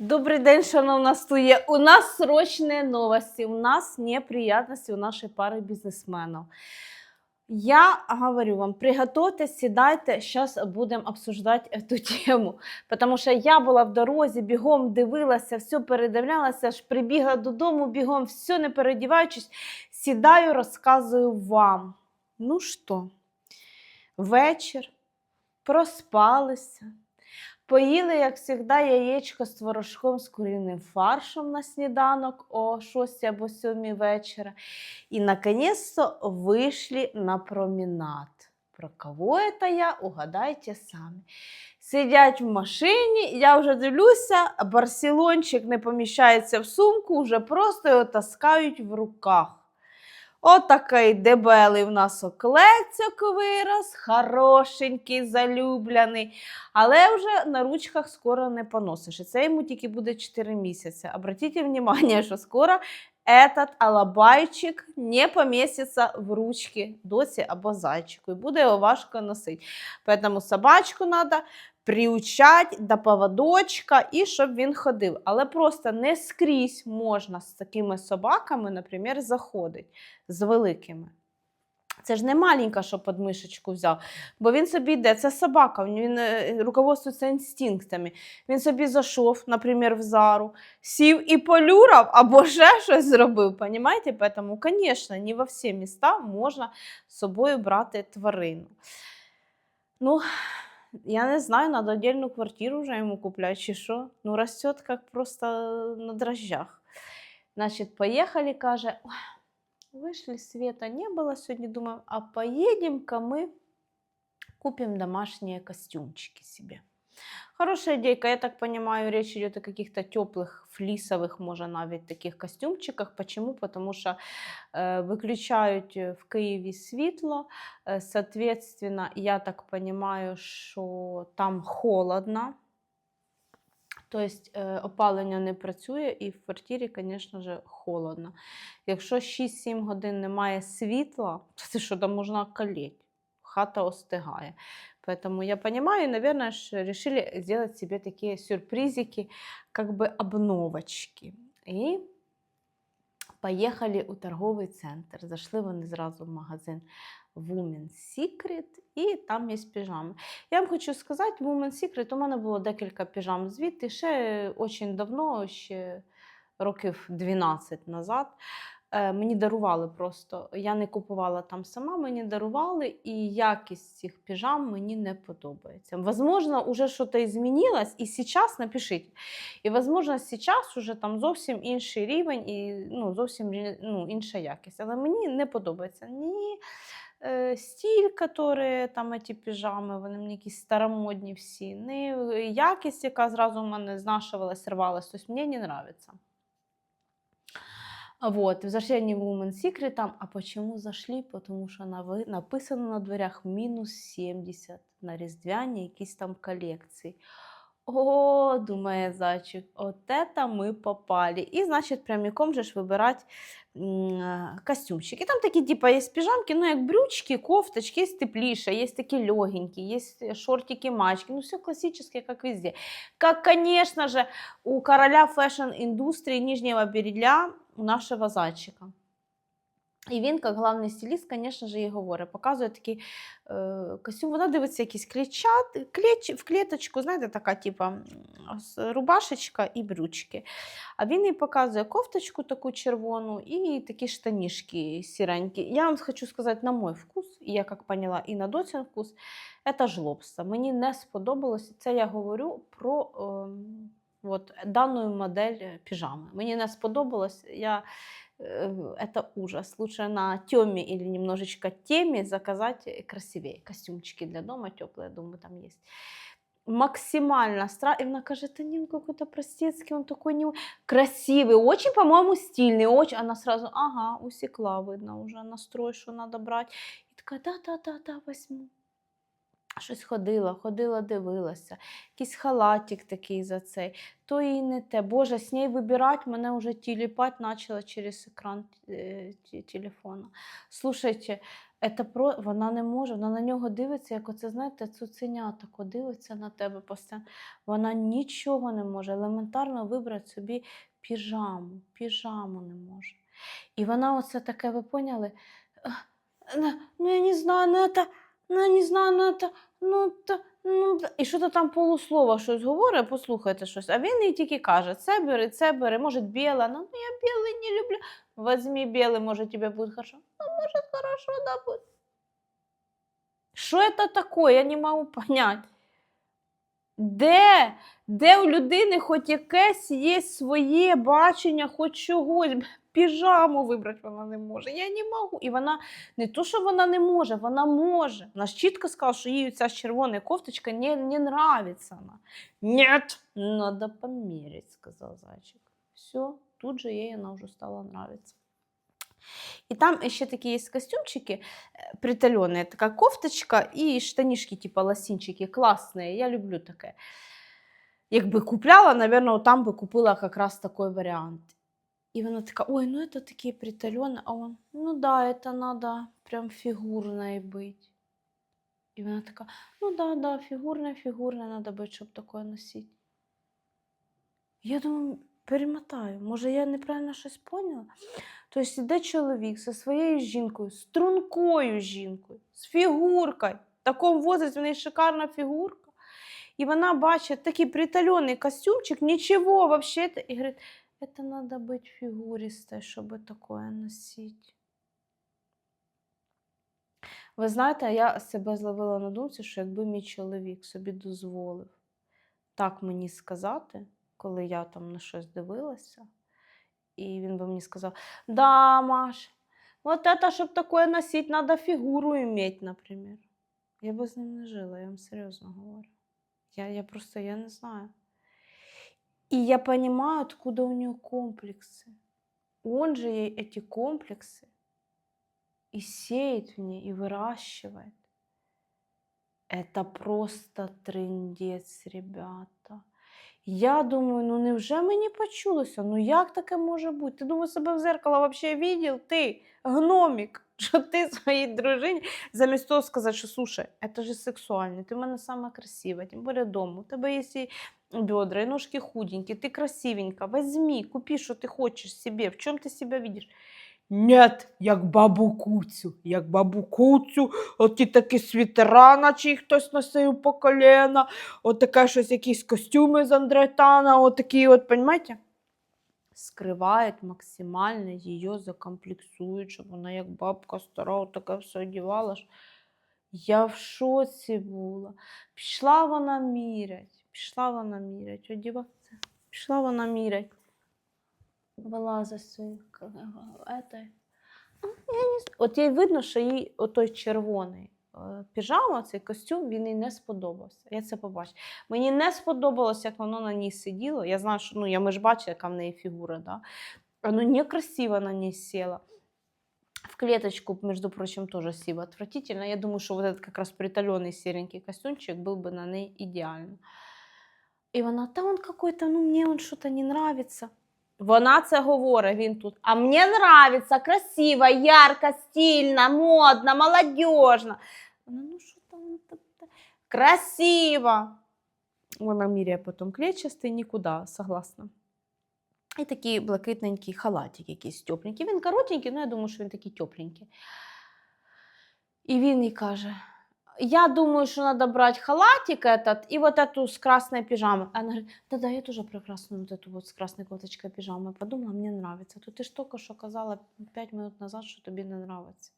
Добрий день, шановна студія. У нас срочные новости, у нас неприятности у нашей пары бизнесменов. Я говорю вам, приготуйтесь, сідайте, зараз будемо обсуждати эту тему. Тому що я була в дорозі, бігом дивилася, все передивлялася, аж прибігла додому, бігом, все не передіваючись, сідаю, розказую вам. Ну що, вечір, проспалися. Поїли, як завжди, яєчко з творожком з куріним фаршем на сніданок о 6 або 7 вечора. І наконец-то вийшли на променад. Про кого это я, угадайте самі. Сидять в машині, я вже дивлюся, барселончик не поміщається в сумку, вже просто його таскають в руках. Отакий дебелий в нас оклецьок вирос, хорошенький, залюбляний. Але вже на ручках скоро не поносиш. І це йому тільки буде 4 місяці. Обратіть увагу, що скоро этот алабайчик не поміститься в ручки доці або зайчику. І буде його важко носити. Тому собачку треба приучати до поводочка і щоб він ходив. Але просто не скрізь можна з такими собаками, наприклад, заходити з великими. Це ж не маленька, що під мишечку взяв, бо він собі йде, це собака, він е, руководствується інстинктами. Він собі зайшов, наприклад, в зару, сів і полюрав або ще щось зробив. Понимаєте? Тому, звісно, не во всі міста можна з собою брати тварину. Ну, я не знаю, треба отдельну квартиру вже йому купляти, чи що. Ну, растет як просто на дрожжах. Значить, поїхали, каже. «Ой, Вышли, света не было сегодня, думаем, а поедем-ка мы купим домашние костюмчики себе. Хорошая идейка, я так понимаю, речь идет о каких-то теплых, флисовых, може навіть таких костюмчиках. Почему? Потому що е, виключають в Києві світло, е, соответственно, я так понимаю, що там холодно. Тобто опалення не працює і в квартирі, звісно ж, холодно. Якщо 6-7 годин немає світла, то це що там можна калеть. Хата остигає. Поэтому я понимаю, наверное, решили сделать себе такие сюрпризики, как бы обновочки. И поехали у торговий центр. Зайшли вони зразу в магазин Women's Secret, і там є піжами. Я вам хочу сказати, Women's Secret у мене було декілька піжам звідти ще дуже давно, ще років 12 назад. Е, Мені дарували просто. Я не купувала там сама, мені дарували, і якість цих піжам мені не подобається. Возможно, уже щось змінилось, і зараз напишіть. І, возможно, зараз уже там зовсім інший рівень і ну, зовсім ну, інша якість. Але мені не подобається ні е, стіль, який там ці піжами, вони мені якісь старомодні всі, ні якість, яка зразу в мене знашувалась, рвалась. Тобто мені не подобається. Вот, зашли они в Women's Secret, там, а почему зашли? Потому що на, ви- написано на дверях мінус 70 на різдвяні якісь там колекції. О, думає зайчик, от это ми попали. І, значить, прямиком же ж вибирати м, костюмчики. Там такі, типа, є піжамки, ну, як брючки, кофточки, є тепліше, є такі легенькі, є шортики, мачки, ну, все классическое, как везде. Как, конечно же, у короля фэшн-индустрии Нижнего Берегля, у нашого зайчика. І він, як головний стиліст, звісно ж, і говорить, показує такий е, костюм. Вона дивиться якийсь клетчат, клеч, в клеточку, знаєте, така, типа рубашечка і брючки. А він їй показує кофточку таку червону і такі штанішки сіренькі. Я вам хочу сказати, на мой вкус, і я як поняла, і на доцін вкус, це жлобство. Мені не сподобалось. Це я говорю про ем, от, дану модель піжами. Мені не сподобалось. Я это ужас. Лучше на теме или немножечко теме заказать красивее костюмчики для дома теплые, думаю, там есть. Максимально страшно. И она каже, это не какой-то простецкий, он такой не... красивый, очень, по-моему, стильный, очень. Она сразу, ага, усекла, видно, уже настрой, что надо брать. И такая, да-да-да-да, возьму. Щось ходила, ходила, дивилася, якийсь халатик такий за цей, то і не те. Боже, з неї вибирати мене вже тіліпать почала через екран е, телефона. Слушайте, Это про... Вона не може, вона на нього дивиться, як оце, знаєте, цуценя тако дивиться на тебе постійно. Вона нічого не може, елементарно вибрати собі піжаму. Піжаму не може. І вона оце таке, ви поняли? Ну, я не знаю, ну это, ну, я не знаю, ну это, ну, та, ну, та». і що-то там полуслова щось говорить, послухайте щось. А він їй тільки каже: це бери, це бери, може, біле, ну, ну я білий не люблю. Возьми белый, может, тебе будет хорошо. Ну, может, хорошо, да, будет. Что это такое? Я не можу понять. Де? Де у людини хоч якесь є своє бачення, хоч чогось. Піжаму вибрати вона не може. Я не можу. І вона не то, що вона не може, вона може. Вона ж чітко сказала, що їй ця червона кофточка не, не нравится. Вона. Нет, надо померить, сказав зайчик. Все, тут же ей вона вже стала нравиться. І там ще такі є костюмчики е, приталенные, така кофточка і штанішки, типа лосінчики, класні. Я люблю таке. Якби купляла, наверное, там би купила якраз такий варіант. І вона така, ой, ну это такие приталенные, а он, ну да, это надо прям фигурной быть. І вона така, ну да, да, фігурне, фігурне, надо быть, щоб такое носити. Я думаю, перемотаю, може я неправильно щось поняла? Тобто йде чоловік зі своєю жінкою, стрункою жінкою, з фігуркою. В такому возрасті в неї шикарна фігурка. І вона бачить такий приталений костюмчик, нічого вообще. І говорить, це треба бути фігуристою, щоб таке носити. Ви знаєте, я себе зловила на думці, що якби мій чоловік собі дозволив так мені сказати, коли я там на щось дивилася, і він би мені сказав: Да, Маш, вот это, щоб такое носить, надо фігуру иметь, наприклад. Я би з ним не жила, я вам серйозно говорю. Я, я просто я не знаю. И я понимаю, откуда у нее комплексы. Он же ей эти комплексы и сеет в ней, и выращивает. Это просто трындец, ребята. Я думаю, ну невже мені почулося? Ну як таке може бути? Ти думаю, себе в зеркало вообще видел? Ти, гномик, що ти своїй дружині, замість того сказати, що слушай, це ж сексуально, ти в мене сама красива, тим більше дома, у тебе є і бедра, і ножки худенькі, ти красивенька, возьми, купи, що ти хочеш собі, в чому ти себе видиш? Нет, як бабу куцю, як бабу куцю, оті такі світера, наче їх хтось носив по коліна, от таке щось, якісь костюми з Андретана, от такі, от, понимаете? Скривають максимально її, закомплексують, щоб вона як бабка стара, таке все одягала. Я в шоці була. Пішла вона мірять, пішла вона мірять, одіватися. Пішла вона мірять Вилазить з цієї к- етой. А, Я не... з- От їй видно, що їй отой червоний е, піжама, цей костюм, він їй не сподобався. Я це побачила. Мені не сподобалось, як воно на ній сиділо. Я знаю, що ну, я, ми ж бачили, яка в неї фігура. Да? Оно некрасиво на ней село. В клеточку, между прочим, тоже сиво. Отвратительно. Я думаю, что вот этот как раз приталенный серенький костюмчик был бы на ней идеально. І вона, та он какой-то, ну мені он що-то не нравится. Вона це говорить, він тут. А мені нравится, красиво, ярко, стильно, модно, молодежно. Вона, ну що там? та- та- Красиво. Вона міряє потім клетчастий, нікуди, согласна. І такий блакитненький халатик якийсь тепленький. Він коротенький, але я думаю, що він такий тепленький. І він їй каже: Я думаю, що треба брати халатик этот і вот эту з красною піжамою. А вона говорить, да-да, я тоже прекрасную вот эту вот с красной кофточкой пижаму подумала, мне нравится. То ти ж тільки що казала 5 минут назад, що тобі не нравиться.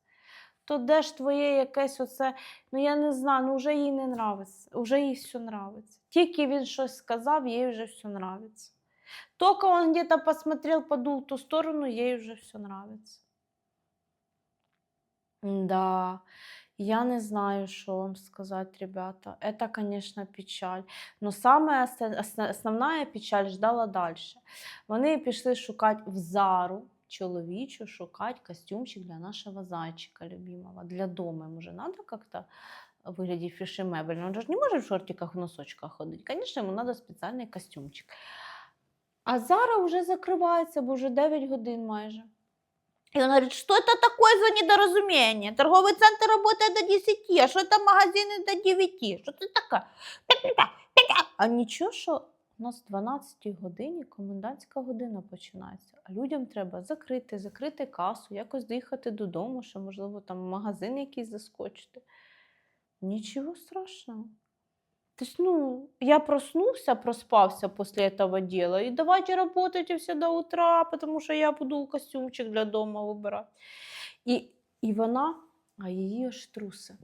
То де ж твоє якесь оце, ну я не знаю, ну вже їй не нравиться, вже їй все нравиться. Тільки він щось сказав, їй вже все нравится. Только он где-то посмотрел, подул в ту сторону, ей уже все нравится. Да, я не знаю, что вам сказать, ребята. Это, конечно, печаль. Но самая оста- осна- основная печаль ждала дальше. Вони пішли шукати в Зару чоловічу, шукати костюмчик для нашого зайчика любимого. Для дома. Ему же надо как-то выглядеть фешемебельно. Он же ж не может в шортиках, в носочках ходить. Конечно, ему надо специальный костюмчик. А Зара вже закривається, бо вже 9 годин майже. И он говорит, что это такое за недоразумение? Торговый центр работает до 10, а что это магазины до 9? Что ты такая? А нічого, що у нас в 12 годині комендантська година починається, а людям треба закрити, закрити касу, якось доїхати додому, що, можливо, там в магазин якийсь заскочити. Нічого страшного. Тобто, ну, я проснулся, проспався після этого дела, и давайте работайте все до утра, потому що я буду костюмчик для дома вибирати. І, і вона, а її аж труси.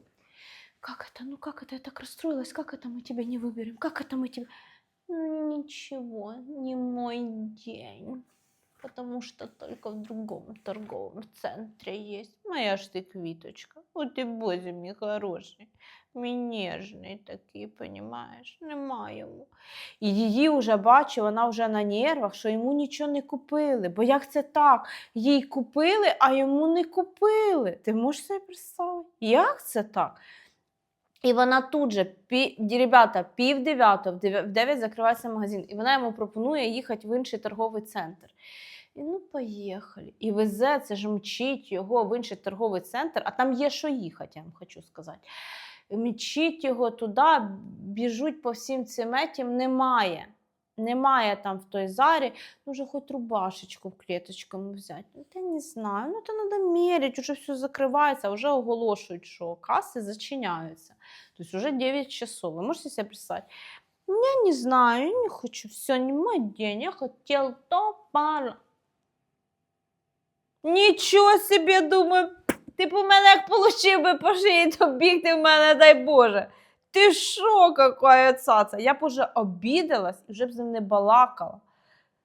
Как это? Ну как это? Я так расстроилась. Как это мы тебя не выберем? Как это мы тебя... Ну ничего, не мой день. Потому что только в другом торговом центре есть. Моя ж ты квиточка. Вот и боже мій хороший. Мій ніжний такий, понимаєш? Нема йому. І її вже бачу, вона вже на нервах, що йому нічого не купили. Бо як це так? Їй купили, а йому не купили. Ти можеш собі представити? Як це так? І вона тут же, пі... ребята, пів дев'ятого, в дев'ять закривається магазин, і вона йому пропонує їхати в інший торговий центр. І ну, поїхали. І везе, це ж мчить його в інший торговий центр, а там є що їхати, я вам хочу сказати. Мчить його туди, біжуть по всім цим етім, немає. Немає там в той зарі, ну вже хоч рубашечку в клеточками взяти. Ну, та не знаю, ну то треба міряти, вже все закривається, вже оголошують, що каси зачиняються. Тобто вже 9 часов. Ви можете себе представити? Я не знаю, я не хочу, все, не мой день, я хотел то пара. Нічого собі, думаю, ти б мене як получив би по шиї, то бігти в мене, дай Боже. Ти що, какая цаца? Я б уже обідалась і вже б з ним не балакала.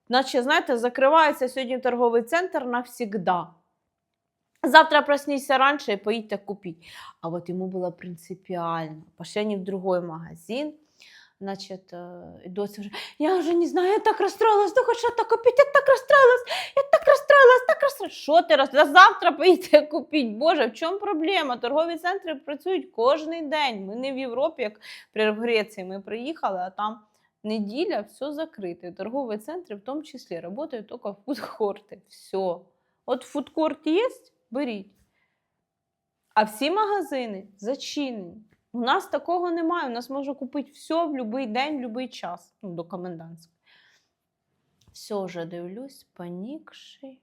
Наче, знаєте, закривається сьогодні торговий центр навсігда. Завтра проснися раніше і поїдьте купіть. А от йому було принципіально. Пошли в другой магазин. Значит, э, и Дося уже, я уже не знаю, я так расстроилась, ну хоть что-то купить, я так расстроилась, я так расстроилась, так расстроилась. Що ти розстроїлась? Завтра поїдьте купіть. Боже, в чому проблема? Торгові центри працюють кожен день. Ми не в Європі, як в Греції. Ми приїхали, а там неділя, все закрите. Торгові центри в тому числі працюють тільки фудкорти. Все. От фудкорт є, беріть. А всі магазини зачинені. У нас такого немає. У нас можна купити все в будь-який день, в будь-який час. Ну, до комендантської. Все вже дивлюсь, панікший.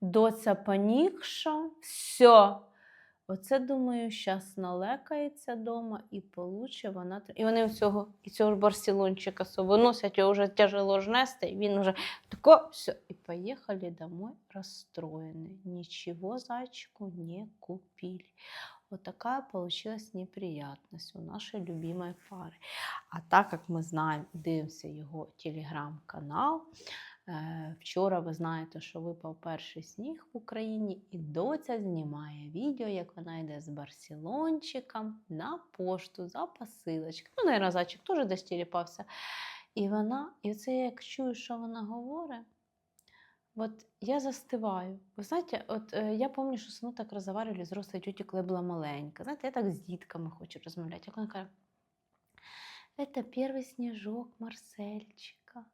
Доця панікша. Все. Оце, думаю, зараз налекається вдома і получе вона. І вони цього, і цього ж барселончика со виносять, його вже тяжело ж нести, і він вже тако, все. І поїхали домой розстроєні. Нічого зайчику не купили. Вот такая получилась неприятность у нашей любимой пары. А так як ми знаємо, дивимося його телеграм-канал. е, Вчора ви знаєте, що випав перший сніг в Україні, і доця знімає відео, як вона йде з барселончиком на пошту за посилочкою. Ну, наверное, зайчик теж десь тіліпався. І вона, і це як чую, що вона говорить. Вот я застиваю. Ви знаєте, от е, я пам'ятаю, що сину так розговаривали з рослою тьоті, коли була маленька. Знаєте, я так з дітками хочу розмовляти. Як вона каже, це перший сніжок Марсельчика.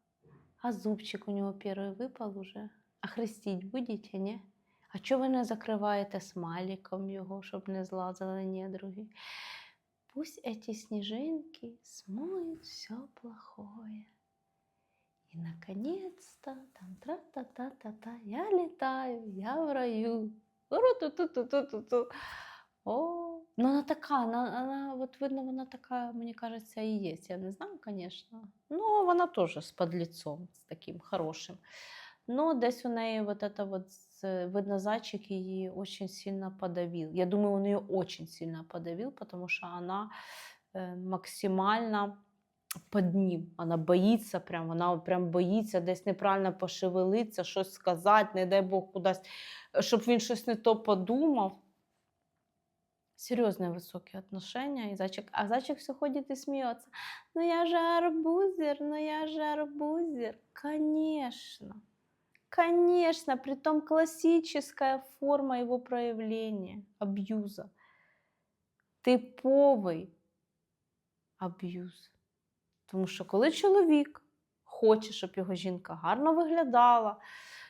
А зубчик у нього перший випав уже. А хрестіть будете, ні? А чого ви не закриваєте смайликом його, щоб не злазили недруги? Пусть эти снежинки смоют все плохое. И, наконец-то, там тра-та-та-та-та, я летаю, я в раю. Ру-ту-ту-ту-ту-ту-ту. О, ну она такая, она, она, вот видно, вона така, мені кажеться, і є. Я не знаю, звісно. Ну, вона теж з подлецом, з таким хорошим. Ну, десь у неї вот это вот, видно, зайчик її очень сильно подавил. Я думаю, он ее очень сильно подавил, потому что она э, максимально под ним. Вона боїться, прям, вона прям боїться десь неправильно пошевелитися, щось сказати, не дай Бог кудись, щоб він щось не то подумав. Серьезные высокие отношения. И зайчик, а зайчик все ходит и смеется. Ну я же арбузер, ну я же арбузер. Конечно. Конечно, притом классическая форма его проявления, абьюза. Типовий аб'юз. Тому що коли чоловік хоче, щоб його жінка гарно виглядала,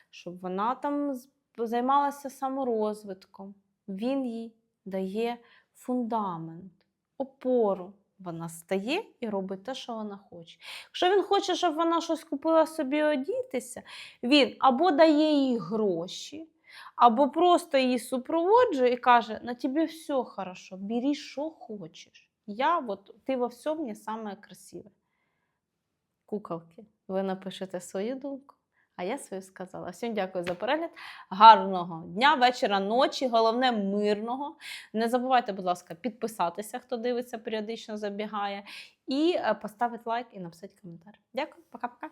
щоб вона там займалася саморозвитком. Він їй дає фундамент, опору. Вона стає і робить те, що вона хоче. Якщо він хоче, щоб вона щось купила собі одітися, він або дає їй гроші, або просто її супроводжує і каже: на тобі все хорошо, бери, що хочеш. Я от, ти во всьому мені саме. Куколки, ви напишете свою думку, а я свою сказала. Всім дякую за перегляд. Гарного дня, вечора, ночі, головне мирного. Не забувайте, будь ласка, підписатися, хто дивиться, періодично забігає, і е, поставити лайк і написати коментар. Дякую, пока-пока.